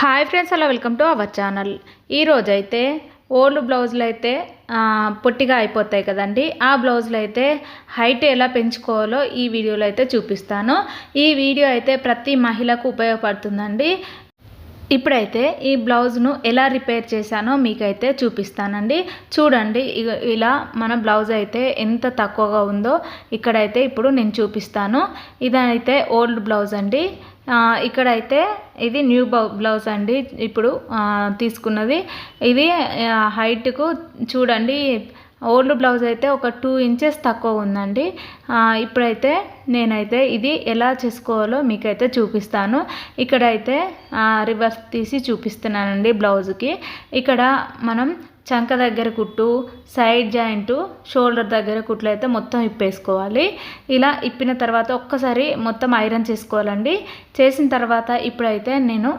Hi friends అలా welcome to our channel. ఈరోజైతే old బ్లౌజులు అయితే పొట్టిగా అయిపోతాయి కదండి. ఆ బ్లౌజులు అయితే హైట్ ఎలా పెంచుకోవాలో ఈ వీడియోలో అయితే చూపిస్తాను. ఈ వీడియో అయితే ప్రతి మహిళకు ఉపయోగపడుతుందండి. ఇప్పుడైతే ఈ బ్లౌజ్ను ఎలా రిపేర్ చేశానో మీకైతే చూపిస్తానండి. చూడండి ఇగ ఇలా మన బ్లౌజ్ అయితే ఎంత తక్కువగా ఉందో ఇక్కడైతే ఇప్పుడు నేను చూపిస్తాను. ఇదైతే ఓల్డ్ బ్లౌజ్ అండి. ఇక్కడైతే ఇది న్యూ బౌ- బ్లౌజ్ అండి. ఇప్పుడు తీసుకున్నది. ఇది హైట్కు చూడండి. ఓల్డ్ బ్లౌజ్ అయితే ఒక టూ ఇంచెస్ తక్కువ ఉందండి. ఇప్పుడైతే నేనైతే ఇది ఎలా చేసుకోవాలో మీకైతే చూపిస్తాను. ఇక్కడైతే రివర్స్ తీసి చూపిస్తున్నానండి బ్లౌజ్కి. ఇక్కడ మనం చంక దగ్గర కుట్టు సైడ్ జాయింట్ షోల్డర్ దగ్గర కుట్లు అయితే మొత్తం ఇప్పేసుకోవాలి. ఇలా ఇప్పిన తర్వాత ఒక్కసారి మొత్తం ఐరన్ చేసుకోవాలండి. చేసిన తర్వాత ఇప్పుడైతే నేను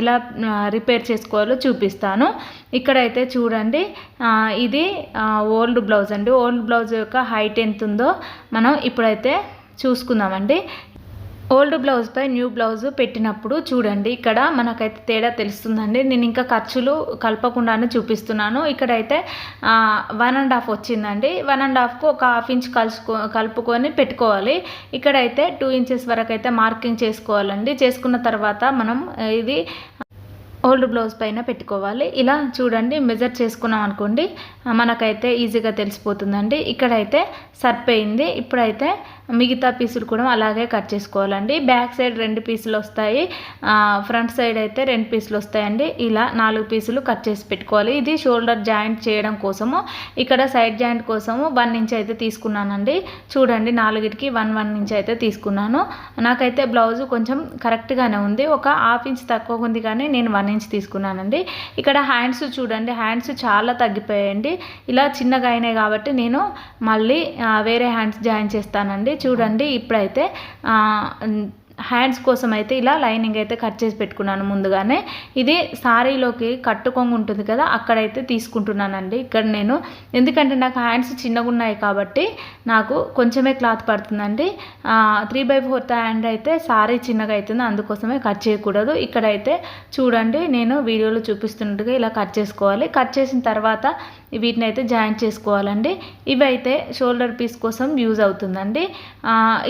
ఎలా రిపేర్ చేసుకోవాలో చూపిస్తాను. ఇక్కడైతే చూడండి ఇది ఓల్డ్ బ్లౌజ్ అండి. ఓల్డ్ బ్లౌజ్ యొక్క హైట్ ఎంత ఉందో మనం ఇప్పుడైతే చూసుకుందామండి. ఓల్డ్ బ్లౌజ్ పై న్యూ బ్లౌజ్ పెట్టినప్పుడు చూడండి ఇక్కడ మనకైతే తేడా తెలుస్తుందండి. నేను ఇంకా ఖర్చులు కలపకుండానే చూపిస్తున్నాను. ఇక్కడైతే వన్ అండ్ హాఫ్ వచ్చిందండి. వన్ అండ్ హాఫ్కు ఒక హాఫ్ ఇంచ్ కలుసుకో కలుపుకొని పెట్టుకోవాలి. ఇక్కడైతే టూ ఇంచెస్ వరకు అయితే మార్కింగ్ చేసుకోవాలండి. చేసుకున్న తర్వాత మనం ఇది ఓల్డ్ బ్లౌజ్ పైన పెట్టుకోవాలి. ఇలా చూడండి మెజర్ చేసుకున్నాం అనుకోండి మనకైతే ఈజీగా తెలిసిపోతుందండి. ఇక్కడైతే సరిపోయింది. ఇప్పుడైతే మిగతా పీసులు కూడా అలాగే కట్ చేసుకోవాలండి. బ్యాక్ సైడ్ రెండు పీసులు వస్తాయి. ఫ్రంట్ సైడ్ అయితే రెండు పీసులు వస్తాయండి. ఇలా నాలుగు పీసులు కట్ చేసి పెట్టుకోవాలి. ఇది షోల్డర్ జాయింట్ చేయడం కోసము. ఇక్కడ సైడ్ జాయింట్ కోసము వన్ ఇంచ్ అయితే తీసుకున్నానండి. చూడండి నాలుగిటికి వన్ వన్ ఇంచ్ అయితే తీసుకున్నాను. నాకైతే బ్లౌజ్ కొంచెం కరెక్ట్గానే ఉంది. ఒక హాఫ్ ఇంచ్ తక్కువ ఉంది కానీ నేను వన్ ఇంచ్ తీసుకున్నానండి. ఇక్కడ హ్యాండ్స్ చూడండి. హ్యాండ్స్ చాలా తగ్గిపోయాయండి. ఇలా చిన్నగా అయినాయి కాబట్టి నేను మళ్ళీ వేరే హ్యాండ్స్ జాయిన్ చేస్తానండి. చూడండి ఇప్పుడైతే హ్యాండ్స్ కోసం అయితే ఇలా లైనింగ్ అయితే కట్ చేసి పెట్టుకున్నాను ముందుగానే. ఇది సారీలోకి కట్టుకొంగు ఉంటుంది కదా అక్కడైతే తీసుకుంటున్నానండి. ఇక్కడ నేను ఎందుకంటే నాకు హ్యాండ్స్ చిన్నగా ఉన్నాయి కాబట్టి నాకు కొంచెమే క్లాత్ పడుతుందండి. త్రీ బై ఫోర్త్ హ్యాండ్ అయితే సారీ చిన్నగా అవుతుంది అందుకోసమే కట్ చేయకూడదు. ఇక్కడైతే చూడండి నేను వీడియోలో చూపిస్తున్నట్టుగా ఇలా కట్ చేసుకోవాలి. కట్ చేసిన తర్వాత వీటిని అయితే జాయింట్ చేసుకోవాలండి. ఇవైతే షోల్డర్ పీస్ కోసం యూజ్ అవుతుందండి.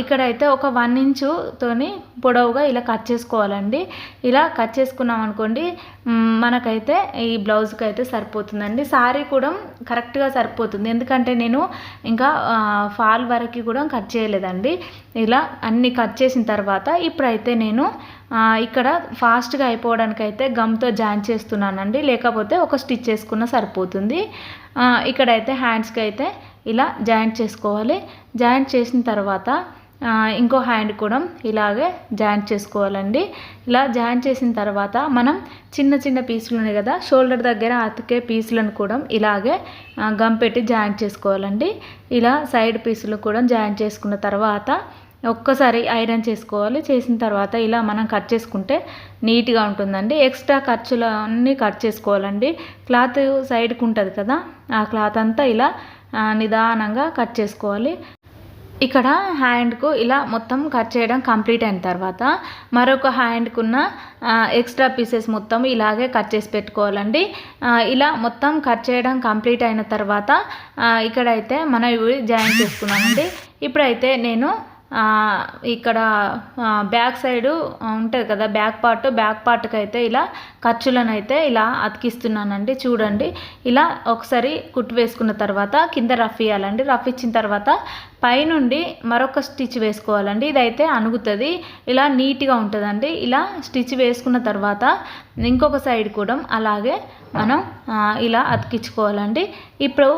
ఇక్కడైతే ఒక వన్ ఇంచుతోని పొడవుగా ఇలా కట్ చేసుకోవాలండి. ఇలా కట్ చేసుకున్నాం అనుకోండి మనకైతే ఈ బ్లౌజ్కి అయితే సరిపోతుందండి. సారీ కూడా కరెక్ట్గా సరిపోతుంది. ఎందుకంటే నేను ఇంకా ఫాల్ వరకు కూడా కట్ చేయలేదండి. ఇలా అన్ని కట్ చేసిన తర్వాత ఇప్పుడైతే నేను ఇక్కడ ఫాస్ట్గా అయిపోవడానికైతే గమ్తో జాయిన్ చేస్తున్నానండి. లేకపోతే ఒక స్టిచ్ చేసుకున్న సరిపోతుంది. ఇక్కడైతే హ్యాండ్స్కి అయితే ఇలా జాయింట్ చేసుకోవాలి. జాయింట్ చేసిన తర్వాత ఇంకో హ్యాండ్ కూడా ఇలాగే జాయింట్ చేసుకోవాలండి. ఇలా జాయింట్ చేసిన తర్వాత మనం చిన్న చిన్న పీసులు ఉన్నాయి కదా షోల్డర్ దగ్గర అతికే పీసులను కూడా ఇలాగే గమ్ పెట్టి జాయింట్ చేసుకోవాలండి. ఇలా సైడ్ పీసులు కూడా జాయింట్ చేసుకున్న తర్వాత ఒక్కసారి ఐరన్ చేసుకోవాలి. చేసిన తర్వాత ఇలా మనం కట్ చేసుకుంటే నీట్గా ఉంటుందండి. ఎక్స్ట్రా ఖర్చులు అన్నీ కట్ చేసుకోవాలండి. క్లాత్ సైడ్కి ఉంటుంది కదా ఆ క్లాత్ అంతా ఇలా నిదానంగా కట్ చేసుకోవాలి. ఇక్కడ హ్యాండ్కు ఇలా మొత్తం కట్ చేయడం కంప్లీట్ అయిన తర్వాత మరొక హ్యాండ్కున్న ఎక్స్ట్రా పీసెస్ మొత్తం ఇలాగే కట్ చేసి పెట్టుకోవాలండి. ఇలా మొత్తం కట్ చేయడం కంప్లీట్ అయిన తర్వాత ఇక్కడైతే మనం ఇవి జాయిన్ చేసుకున్నామండి. ఇప్పుడైతే నేను ఇక్కడ బ్యాక్ సైడు ఉంటుంది కదా బ్యాక్ పార్ట్ బ్యాక్ పార్ట్కి అయితే ఇలా ఖర్చులను అయితే ఇలా అతికిస్తున్నానండి చూడండి. ఇలా ఒకసారి కుట్టు వేసుకున్న తర్వాత కింద రఫ్ ఇవ్వాలండి రఫ్ ఇచ్చిన తర్వాత పైనుండి మరొక స్టిచ్ వేసుకోవాలండి. ఇదైతే అణుగుతుంది. ఇలా నీట్గా ఉంటుందండి. ఇలా స్టిచ్ వేసుకున్న తర్వాత ఇంకొక సైడ్ కూడా అలాగే మనం ఇలా అతికించుకోవాలండి. ఇప్పుడు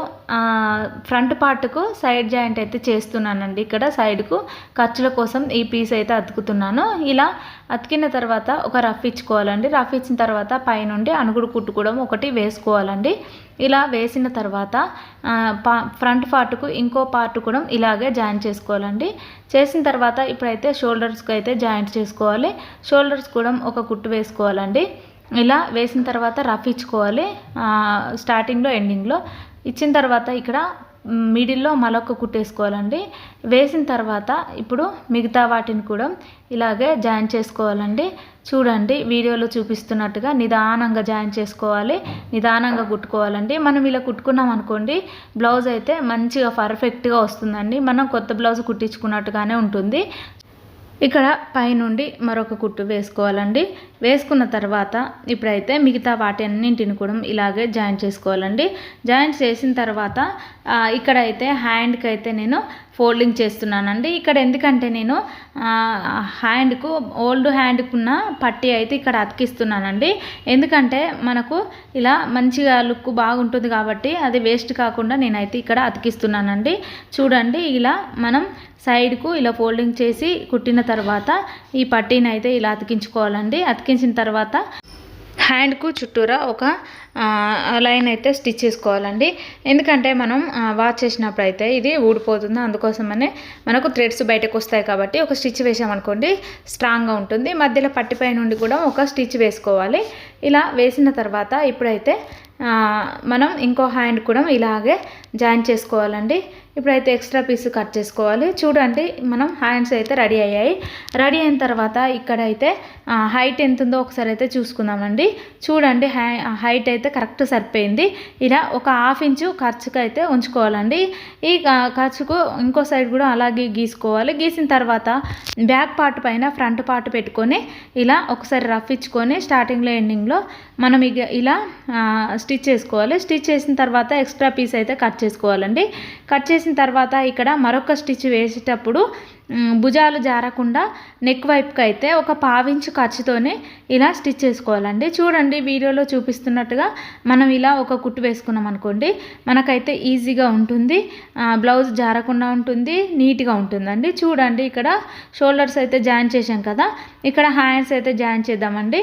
ఫ్రంట్ పార్ట్కు సైడ్ జాయింట్ అయితే చేస్తున్నానండి. ఇక్కడ సైడ్కు ఖర్చుల కోసం ఈ పీస్ అయితే అతుకుతున్నాను. ఇలా అతికిన తర్వాత ఒక రఫ్ ఇచ్చుకోవాలండి. రఫ్ ఇచ్చిన తర్వాత పైనుండి అణుగుడు కుట్టు కూడా ఒకటి వేసుకోవాలండి. ఇలా వేసిన తర్వాత పా ఫ్రంట్ పార్ట్కు ఇంకో పార్ట్ కూడా ఇలాగే జాయింట్ చేసుకోవాలండి. చేసిన తర్వాత ఇప్పుడైతే షోల్డర్స్కి అయితే జాయింట్ చేసుకోవాలి. షోల్డర్స్ కూడా ఒక కుట్టు వేసుకోవాలండి. ఇలా వేసిన తర్వాత రఫ్ ఇచ్చుకోవాలి. స్టార్టింగ్లో ఎండింగ్లో. ఇచ్చిన తర్వాత ఇక్కడ మిడిల్లో మలొక్క కుట్టేసుకోవాలండి. వేసిన తర్వాత ఇప్పుడు మిగతా వాటిని కూడా ఇలాగే జాయిన్ చేసుకోవాలండి. చూడండి వీడియోలో చూపిస్తున్నట్టుగా నిదానంగా జాయిన్ చేసుకోవాలి నిదానంగా కుట్టుకోవాలండి. మనం ఇలా కుట్టుకున్నాం అనుకోండి బ్లౌజ్ అయితే మంచిగా పర్ఫెక్ట్గా వస్తుందండి. మనం కొత్త బ్లౌజ్ కుట్టించుకున్నట్టుగానే ఉంటుంది. ఇక్కడ పైనుండి మరొక కుట్టు వేసుకోవాలండి. వేసుకున్న తర్వాత ఇప్పుడైతే మిగతా వాటి అన్నింటిని కూడా ఇలాగే జాయిన్ చేసుకోవాలండి. జాయిన్ చేసిన తర్వాత ఇక్కడైతే హ్యాండ్కి అయితే నేను ఫోల్డింగ్ చేస్తున్నానండి. ఇక్కడ ఎందుకంటే నేను హ్యాండ్కు ఓల్డ్ హ్యాండ్కున్న పట్టి పట్టీ అయితే ఇక్కడ అతికిస్తున్నానండి. ఎందుకంటే మనకు ఇలా మంచిగా లుక్ బాగుంటుంది కాబట్టి అది వేస్ట్ కాకుండా నేనైతే ఇక్కడ అతికిస్తున్నానండి. చూడండి ఇలా మనం సైడ్కు ఇలా ఫోల్డింగ్ చేసి కుట్టిన తర్వాత ఈ పట్టీని అయితే ఇలా అతికించుకోవాలండి. అతికించిన తర్వాత హ్యాండ్కు చుట్టూరా ఒక లైన్ అయితే స్టిచ్ చేసుకోవాలండి. ఎందుకంటే మనం వాచ్ చేసినప్పుడు అయితే ఇది ఊడిపోతుంది. అందుకోసమనే మనకు థ్రెడ్స్ బయటకు వస్తాయి కాబట్టి ఒక స్టిచ్ వేసామనుకోండి స్ట్రాంగ్గా ఉంటుంది. మధ్యలో పట్టిపై నుండి కూడా ఒక స్టిచ్ వేసుకోవాలి. ఇలా వేసిన తర్వాత ఇప్పుడైతే మనం ఇంకో హ్యాండ్ కూడా ఇలాగే జాయిన్ చేసుకోవాలండి. ఇప్పుడైతే ఎక్స్ట్రా పీస్ కట్ చేసుకోవాలి. చూడండి మనం హ్యాండ్స్ అయితే రెడీ అయ్యాయి. రెడీ అయిన తర్వాత ఇక్కడైతే హైట్ ఎంత ఉందో ఒకసారి అయితే చూసుకుందామండి. చూడండి హై హైట్ అయితే కరెక్ట్ సరిపోయింది. ఇలా ఒక హాఫ్ ఇంచు ఖర్చుకు అయితే ఉంచుకోవాలండి. ఈ క- ఖర్చుకు ఇంకో సైడ్ కూడా అలాగే గీసుకోవాలి. గీసిన తర్వాత బ్యాక్ పార్ట్ పైన ఫ్రంట్ పార్ట్ పెట్టుకొని ఇలా ఒకసారి రఫ్ ఇచ్చుకొని స్టార్టింగ్లో ఎండింగ్లో మనం ఇక ఇలా స్టిచ్ చేసుకోవాలి. స్టిచ్ చేసిన తర్వాత ఎక్స్ట్రా పీస్ అయితే కట్ చేసుకోవాలండి. కట్ చేసి వేసిన తర్వాత ఇక్కడ మరొక స్టిచ్ వేసేటప్పుడు భుజాలు జారకుండా నెక్ వైపుకి అయితే ఒక పావించు ఖర్చుతోనే ఇలా స్టిచ్ చేసుకోవాలండి. చూడండి వీడియోలో చూపిస్తున్నట్టుగా మనం ఇలా ఒక కుట్టు వేసుకున్నాం అనుకోండి మనకైతే ఈజీగా ఉంటుంది. బ్లౌజ్ జారకుండా ఉంటుంది నీట్గా ఉంటుందండి. చూడండి ఇక్కడ షోల్డర్స్ అయితే జాయిన్ చేసాం కదా ఇక్కడ హ్యాండ్స్ అయితే జాయిన్ చేద్దామండి.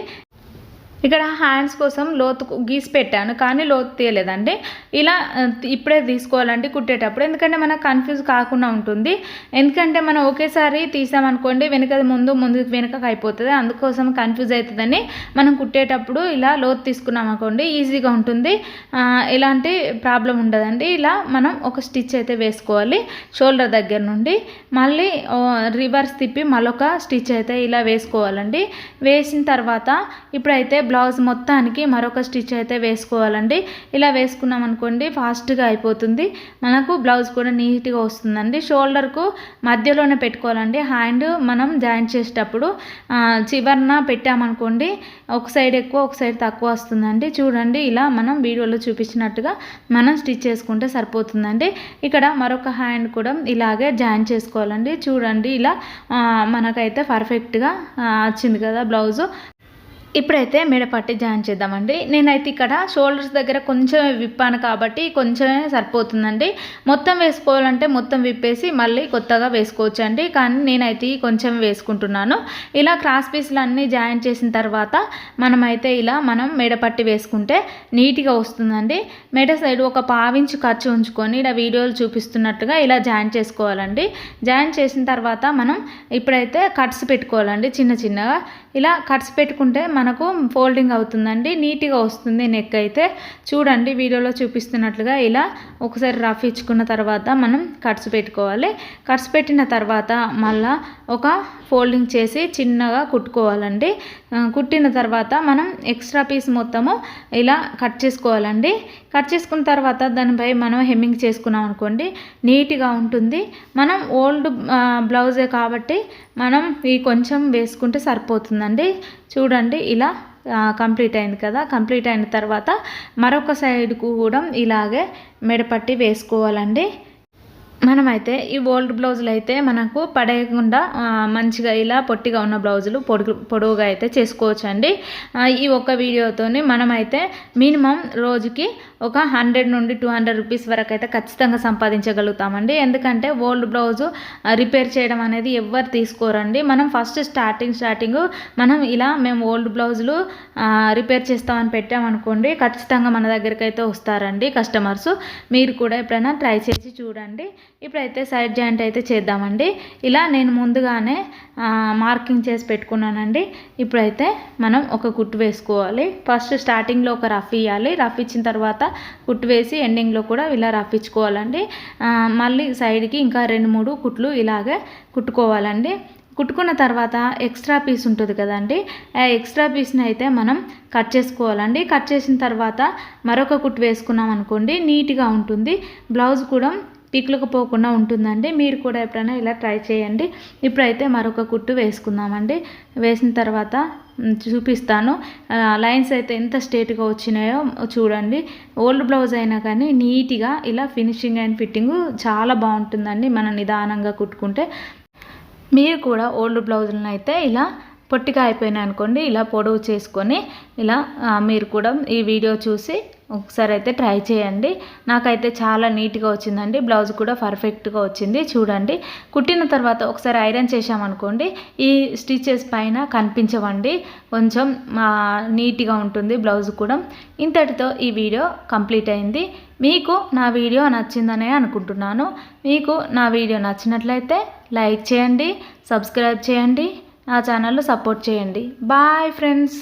ఇక్కడ హ్యాండ్స్ కోసం లోతు గీసి పెట్టాను కానీ లోతు తీయలేదండి. ఇలా ఇప్పుడే తీసుకోవాలండి కుట్టేటప్పుడు. ఎందుకంటే మనకు కన్ఫ్యూజ్ కాకుండా ఉంటుంది. ఎందుకంటే మనం ఒకేసారి తీసామనుకోండి వెనకది ముందు ముందు వెనకకు అయిపోతుంది. అందుకోసం కన్ఫ్యూజ్ అవుతుందని మనం కుట్టేటప్పుడు ఇలా లోతు తీసుకున్నాం అనుకోండి ఈజీగా ఉంటుంది. ఎలాంటి ప్రాబ్లం ఉండదండి. ఇలా మనం ఒక స్టిచ్ అయితే వేసుకోవాలి షోల్డర్ దగ్గర నుండి. మళ్ళీ రివర్స్ తిప్పి మరొక స్టిచ్ అయితే ఇలా వేసుకోవాలండి. వేసిన తర్వాత ఇప్పుడైతే బ్లౌజ్ మొత్తానికి మరొక స్టిచ్ అయితే వేసుకోవాలండి. ఇలా వేసుకున్నాం అనుకోండి ఫాస్ట్గా అయిపోతుంది. మనకు బ్లౌజ్ కూడా నీట్గా వస్తుందండి. షోల్డర్కు మధ్యలోనే పెట్టుకోవాలండి. హ్యాండ్ మనం జాయిన్ చేసేటప్పుడు చివరన పెట్టామనుకోండి ఒక సైడ్ ఎక్కువ ఒక సైడ్ తక్కువ వస్తుందండి. చూడండి ఇలా మనం వీడియోలో చూపించినట్టుగా మనం స్టిచ్ చేసుకుంటే సరిపోతుందండి. ఇక్కడ మరొక హ్యాండ్ కూడా ఇలాగే జాయిన్ చేసుకోవాలండి. చూడండి ఇలా మనకైతే పర్ఫెక్ట్గా వచ్చింది కదా బ్లౌజు. ఇప్పుడైతే మెడపట్టి జాయిన్ చేద్దామండి. నేనైతే ఇక్కడ షోల్డర్స్ దగ్గర కొంచెం విప్పాను కాబట్టి కొంచెమే సరిపోతుందండి. మొత్తం వేసుకోవాలంటే మొత్తం విప్పేసి మళ్ళీ కొత్తగా వేసుకోవచ్చు అండి కానీ నేనైతే కొంచెం వేసుకుంటున్నాను. ఇలా క్రాస్ పీస్లు అన్నీ జాయిన్ చేసిన తర్వాత మనమైతే ఇలా మనం మెడపట్టి వేసుకుంటే నీట్గా వస్తుందండి. మెడ సైడ్ ఒక పావించి ఖర్చు ఉంచుకొని ఇలా వీడియోలు చూపిస్తున్నట్టుగా ఇలా జాయిన్ చేసుకోవాలండి. జాయిన్ చేసిన తర్వాత మనం ఇప్పుడైతే కట్స్ పెట్టుకోవాలండి చిన్న చిన్నగా. ఇలా కట్స్ పెట్టుకుంటే మనకు ఫోల్డింగ్ అవుతుందండి. నీట్గా వస్తుంది నెక్ అయితే. చూడండి వీడియోలో చూపిస్తున్నట్లుగా ఇలా ఒకసారి రఫ్ ఇచ్చుకున్న తర్వాత మనం కట్స్ పెట్టుకోవాలి. కట్స్ పెట్టిన తర్వాత మళ్ళా ఒక ఫోల్డింగ్ చేసి చిన్నగా కుట్టుకోవాలండి. కుట్టిన తర్వాత మనం ఎక్స్ట్రా పీస్ మొత్తము ఇలా కట్ చేసుకోవాలండి. కట్ చేసుకున్న తర్వాత దానిపై మనం హెమ్మింగ్ చేసుకున్నాం అనుకోండి నీట్గా ఉంటుంది. మనం ఓల్డ్ బ్లౌజే కాబట్టి మనం ఈ కొంచెం వేసుకుంటే సరిపోతుందండి. చూడండి ఇలా కంప్లీట్ అయింది కదా. కంప్లీట్ అయిన తర్వాత మరొక సైడ్కు కూడా ఇలాగే మెడపట్టి వేసుకోవాలండి. మనమైతే ఈ ఓల్డ్ బ్లౌజులు అయితే మనకు పడేయకుండా మంచిగా ఇలా పొట్టిగా ఉన్న బ్లౌజులు పొడుగు పొడవుగా అయితే చేసుకోవచ్చు అండి ఈ ఒక్క వీడియోతోని మనమైతే మినిమం రోజుకి ఒక హండ్రెడ్ నుండి టూ హండ్రెడ్ రూపీస్ వరకు అయితే ఖచ్చితంగా సంపాదించగలుగుతామండి. ఎందుకంటే ఓల్డ్ బ్లౌజు రిపేర్ చేయడం అనేది ఎవ్వరు తీసుకోరండి. మనం ఫస్ట్ స్టార్టింగ్ స్టార్టింగ్ మనం ఇలా మేము ఓల్డ్ బ్లౌజులు రిపేర్ చేస్తామని పెట్టామనుకోండి ఖచ్చితంగా మన దగ్గరికి అయితే వస్తారండి కస్టమర్స్. మీరు కూడా ఎప్పుడైనా ట్రై చేసి చూడండి. ఇప్పుడైతే సైడ్ జాయింట్ అయితే చేద్దామండి. ఇలా నేను ముందుగానే మార్కింగ్ చేసి పెట్టుకున్నానండి. ఇప్పుడైతే మనం ఒక కుట్టు వేసుకోవాలి. ఫస్ట్ స్టార్టింగ్లో ఒక రఫ్ ఇవ్వాలి రఫ్ ఇచ్చిన తర్వాత కుట్టు వేసి ఎండింగ్లో కూడా ఇలా రఫ్ ఇచ్చుకోవాలండి. మళ్ళీ సైడ్కి ఇంకా రెండు మూడు కుట్లు ఇలాగే కుట్టుకోవాలండి. కుట్టుకున్న తర్వాత ఎక్స్ట్రా పీస్ ఉంటుంది కదండి. ఆ ఎక్స్ట్రా పీస్ని అయితే మనం కట్ చేసుకోవాలండి. కట్ చేసిన తర్వాత మరొక కుట్టు వేసుకున్నాం అనుకోండి నీట్గా ఉంటుంది. బ్లౌజ్ కూడా పిక్లకు పోకుండా ఉంటుందండి. మీరు కూడా ఎప్పుడైనా ఇలా ట్రై చేయండి. ఇప్పుడైతే మరొక కుట్టు వేసుకుందామండి. వేసిన తర్వాత చూపిస్తాను. లైన్స్ అయితే ఎంత స్ట్రేట్గా వచ్చినాయో చూడండి. ఓల్డ్ బ్లౌజ్ అయినా కానీ నీట్గా ఇలా ఫినిషింగ్ అండ్ ఫిట్టింగ్ చాలా బాగుంటుందండి మనం నిదానంగా కుట్టుకుంటే. మీరు కూడా ఓల్డ్ బ్లౌజులను అయితే ఇలా పొట్టిగా అయిపోయినాయి అనుకోండి ఇలా పొడవు చేసుకొని ఇలా మీరు కూడా ఈ వీడియో చూసి ఒకసారి అయితే ట్రై చేయండి. నాకైతే చాలా నీట్గా వచ్చిందండి. బ్లౌజ్ కూడా పర్ఫెక్ట్గా వచ్చింది. చూడండి. కుట్టిన తర్వాత ఒకసారి ఐరన్ చేసామనుకోండి ఈ స్టిచెస్ పైన కనిపించవండి. కొంచెం నీట్గా ఉంటుంది బ్లౌజ్ కూడా. ఇంతటితో ఈ వీడియో కంప్లీట్ అయింది. మీకు నా వీడియో నచ్చిందనే అనుకుంటున్నాను. మీకు నా వీడియో నచ్చినట్లయితే లైక్ చేయండి సబ్స్క్రైబ్ చేయండి నా ఛానల్ సపోర్ట్ చేయండి. Bye friends!